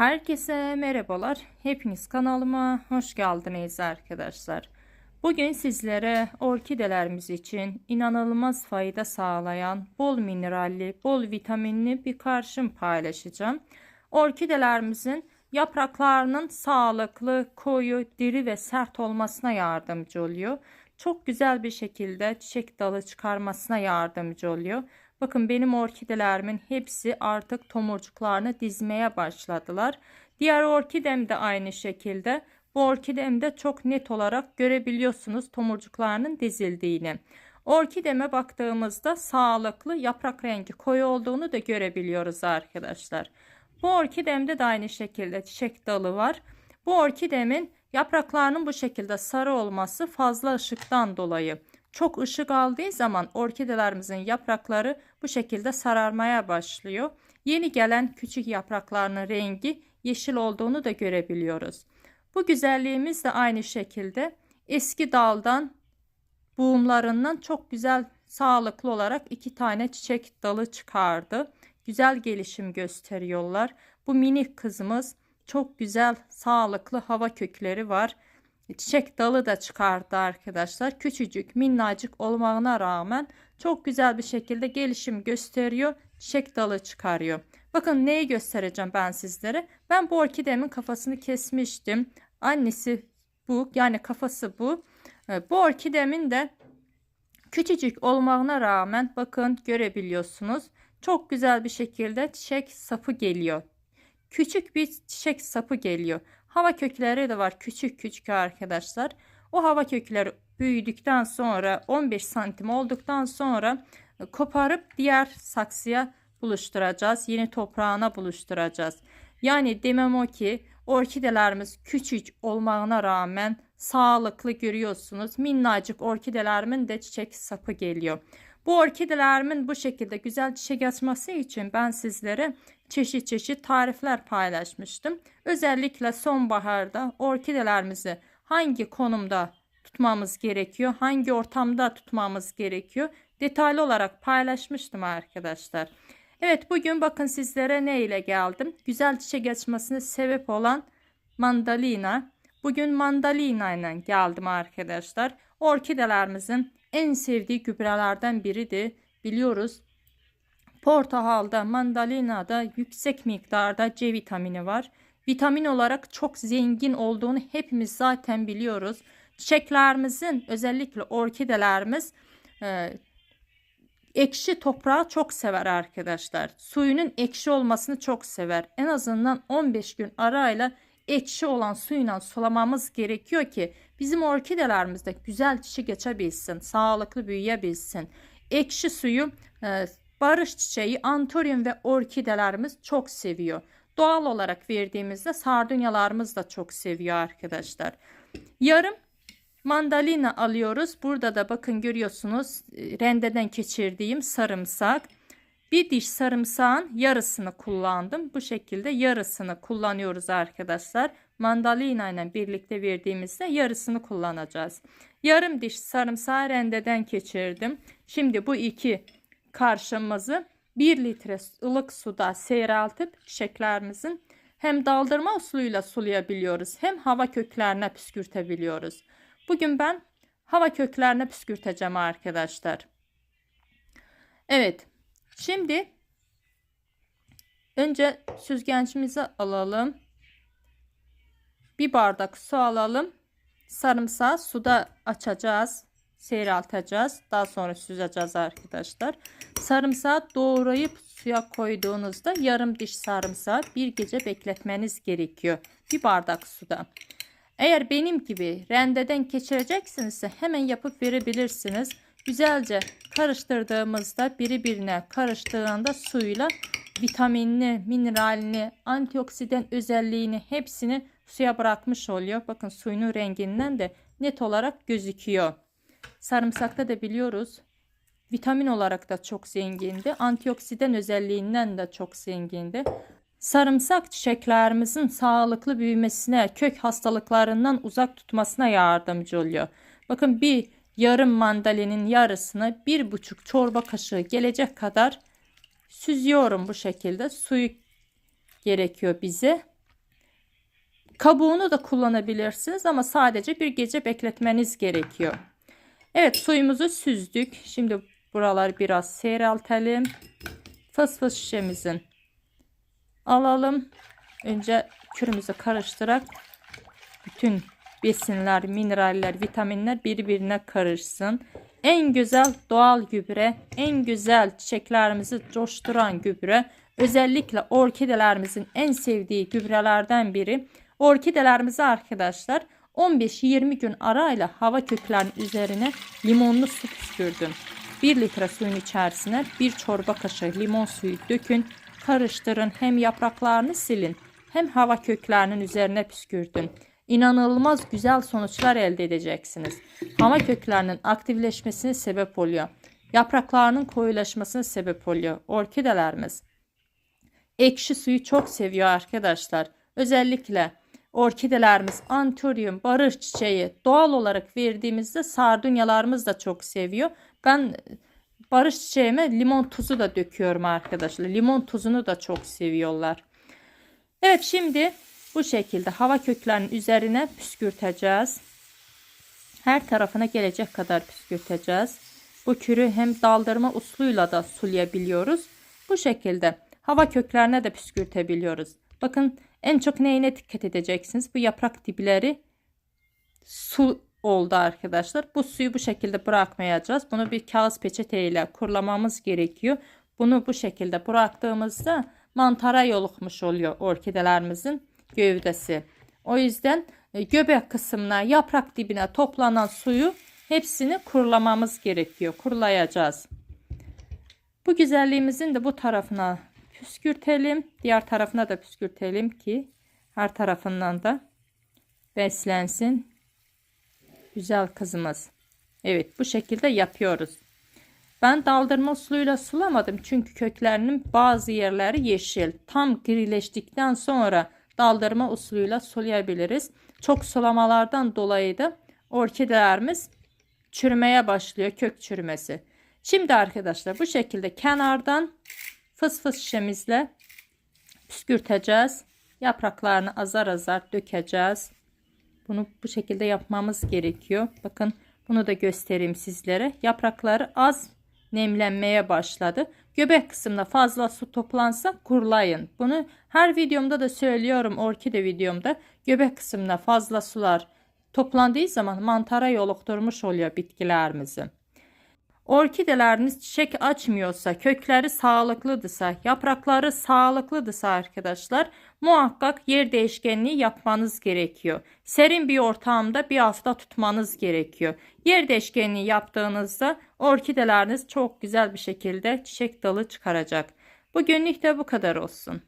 Herkese merhabalar. Hepiniz kanalıma hoş geldiniz arkadaşlar. Bugün sizlere orkidelerimiz için inanılmaz fayda sağlayan bol mineralli, bol vitaminli bir karışım paylaşacağım. Orkidelerimizin yapraklarının sağlıklı, koyu, diri ve sert olmasına yardımcı oluyor. Çok güzel bir şekilde çiçek dalı çıkarmasına yardımcı oluyor. Bakın benim orkidelerimin hepsi artık tomurcuklarını dizmeye başladılar. Diğer orkidem de aynı şekilde. Bu orkidemde çok net olarak görebiliyorsunuz tomurcuklarının dizildiğini. Orkideme baktığımızda sağlıklı yaprak rengi koyu olduğunu da görebiliyoruz arkadaşlar. Bu orkidemde de aynı şekilde çiçek dalı var. Bu orkidemin yapraklarının bu şekilde sarı olması fazla ışıktan dolayı. Çok ışık aldığı zaman orkidelerimizin yaprakları bu şekilde sararmaya başlıyor. Yeni gelen küçük yapraklarının rengi yeşil olduğunu da görebiliyoruz. Bu güzelliğimiz de aynı şekilde eski daldan buğumlarından çok güzel sağlıklı olarak iki tane çiçek dalı çıkardı. Güzel gelişim gösteriyorlar. Bu minik kızımız çok güzel sağlıklı hava kökleri var. Çiçek dalı da çıkardı arkadaşlar. Küçücük minnacık olmağına rağmen çok güzel bir şekilde gelişim gösteriyor. Çiçek dalı çıkarıyor. Bakın neyi göstereceğim ben sizlere. Ben bu orkidemin kafasını kesmiştim. Annesi bu yani kafası bu. Ee, bu orkidemin de küçücük olmağına rağmen bakın görebiliyorsunuz. Çok güzel bir şekilde çiçek sapı geliyor. Küçük bir çiçek sapı geliyor. Hava kökleri de var küçük küçük arkadaşlar. O hava kökleri büyüdükten sonra 15 santim olduktan sonra koparıp diğer saksıya buluşturacağız. Yeni toprağına buluşturacağız. Yani demem o ki orkidelerimiz küçük olmağına rağmen sağlıklı görüyorsunuz. Minnacık orkidelerimin de çiçek sapı geliyor. Bu orkidelerimin bu şekilde güzel çiçek açması için ben sizlere çeşit çeşit tarifler paylaşmıştım. Özellikle sonbaharda orkidelerimizi hangi konumda tutmamız gerekiyor, hangi ortamda tutmamız gerekiyor detaylı olarak paylaşmıştım arkadaşlar. Evet bugün bakın sizlere ne ile geldim. Güzel çiçek açmasına sebep olan mandalina. Bugün mandalina ile geldim arkadaşlar. Orkidelerimizin en sevdiği gübrelerden biridir. Biliyoruz portakalda, mandalinada yüksek miktarda C vitamini var. Vitamin olarak çok zengin olduğunu hepimiz zaten biliyoruz. Çiçeklerimizin özellikle orkidelerimiz e, ekşi toprağı çok sever arkadaşlar. Suyunun ekşi olmasını çok sever. En azından 15 gün arayla ekşi olan suyla sulamamız gerekiyor ki bizim orkidelerimizde güzel çiçek geçebilsin, sağlıklı büyüyebilsin. Ekşi suyu e, barış çiçeği, antorium ve orkidelerimiz çok seviyor. Doğal olarak verdiğimizde sardunyalarımız da çok seviyor arkadaşlar. Yarım mandalina alıyoruz. Burada da bakın görüyorsunuz e, rendeden geçirdiğim sarımsak. Bir diş sarımsağın yarısını kullandım. Bu şekilde yarısını kullanıyoruz arkadaşlar. Mandalina ile birlikte verdiğimizde yarısını kullanacağız. Yarım diş sarımsağı rendeden geçirdim. Şimdi bu iki karşımızı 1 litre ılık suda seyreltip çiçeklerimizin hem daldırma suyuyla sulayabiliyoruz hem hava köklerine püskürtebiliyoruz. Bugün ben hava köklerine püskürteceğim arkadaşlar. Evet Şimdi önce süzgeçimizi alalım. Bir bardak su alalım. Sarımsağı suda açacağız. Seyrelteceğiz. Daha sonra süzeceğiz arkadaşlar. Sarımsağı doğrayıp suya koyduğunuzda yarım diş sarımsağı bir gece bekletmeniz gerekiyor. Bir bardak suda. Eğer benim gibi rendeden geçireceksinizse hemen yapıp verebilirsiniz. Güzelce karıştırdığımızda birbirine karıştığında suyla vitaminini, mineralini, antioksidan özelliğini hepsini suya bırakmış oluyor. Bakın suyunun renginden de net olarak gözüküyor. Sarımsakta da biliyoruz vitamin olarak da çok zengindi. Antioksidan özelliğinden de çok zengindi. Sarımsak çiçeklerimizin sağlıklı büyümesine, kök hastalıklarından uzak tutmasına yardımcı oluyor. Bakın bir yarım mandalinin yarısını bir buçuk çorba kaşığı gelecek kadar süzüyorum bu şekilde. Suyu gerekiyor bize. Kabuğunu da kullanabilirsiniz ama sadece bir gece bekletmeniz gerekiyor. Evet suyumuzu süzdük. Şimdi buraları biraz seyreltelim. Fıs fıs şişemizin alalım. Önce kürümüzü karıştırarak bütün besinler, mineraller, vitaminler birbirine karışsın. En güzel doğal gübre, en güzel çiçeklerimizi coşturan gübre, özellikle orkidelerimizin en sevdiği gübrelerden biri. Orkidelerimizi arkadaşlar 15-20 gün arayla hava köklerinin üzerine limonlu su püskürdüm. 1 litre suyun içerisine bir çorba kaşığı limon suyu dökün. Karıştırın. Hem yapraklarını silin hem hava köklerinin üzerine püskürtün. İnanılmaz güzel sonuçlar elde edeceksiniz. Hava köklerinin aktifleşmesine sebep oluyor. Yapraklarının koyulaşmasına sebep oluyor. Orkidelerimiz. Ekşi suyu çok seviyor arkadaşlar. Özellikle orkidelerimiz anturyum, barış çiçeği doğal olarak verdiğimizde sardunyalarımız da çok seviyor. Ben barış çiçeğime limon tuzu da döküyorum arkadaşlar. Limon tuzunu da çok seviyorlar. Evet şimdi bu şekilde hava köklerinin üzerine püskürteceğiz. Her tarafına gelecek kadar püskürteceğiz. Bu kürü hem daldırma usluyla da sulayabiliyoruz. Bu şekilde hava köklerine de püskürtebiliyoruz. Bakın en çok neyine dikkat edeceksiniz? Bu yaprak dipleri su oldu arkadaşlar. Bu suyu bu şekilde bırakmayacağız. Bunu bir kağıt peçete ile kurulamamız gerekiyor. Bunu bu şekilde bıraktığımızda mantara yoluxmuş oluyor orkidelerimizin gövdesi. O yüzden e, göbek kısmına, yaprak dibine toplanan suyu hepsini kurulamamız gerekiyor. Kurulayacağız. Bu güzelliğimizin de bu tarafına püskürtelim. Diğer tarafına da püskürtelim ki her tarafından da beslensin. Güzel kızımız. Evet bu şekilde yapıyoruz. Ben daldırma suyuyla sulamadım çünkü köklerinin bazı yerleri yeşil. Tam grileştikten sonra daldırma usulüyle sulayabiliriz. Çok sulamalardan dolayı da orkidelerimiz çürümeye başlıyor kök çürümesi. Şimdi arkadaşlar bu şekilde kenardan fıs fıs şişemizle püskürteceğiz. Yapraklarını azar azar dökeceğiz. Bunu bu şekilde yapmamız gerekiyor. Bakın bunu da göstereyim sizlere. Yaprakları az nemlenmeye başladı. Göbek kısmına fazla su toplansa kurulayın. Bunu her videomda da söylüyorum orkide videomda. Göbek kısmına fazla sular toplandığı zaman mantara yoluqturmuş oluyor bitkilerimizi. Orkideleriniz çiçek açmıyorsa, kökleri sağlıklıdırsa, yaprakları sağlıklıdırsa arkadaşlar muhakkak yer değişkenliği yapmanız gerekiyor. Serin bir ortamda bir hafta tutmanız gerekiyor. Yer değişkenliği yaptığınızda orkideleriniz çok güzel bir şekilde çiçek dalı çıkaracak. Bugünlük de bu kadar olsun.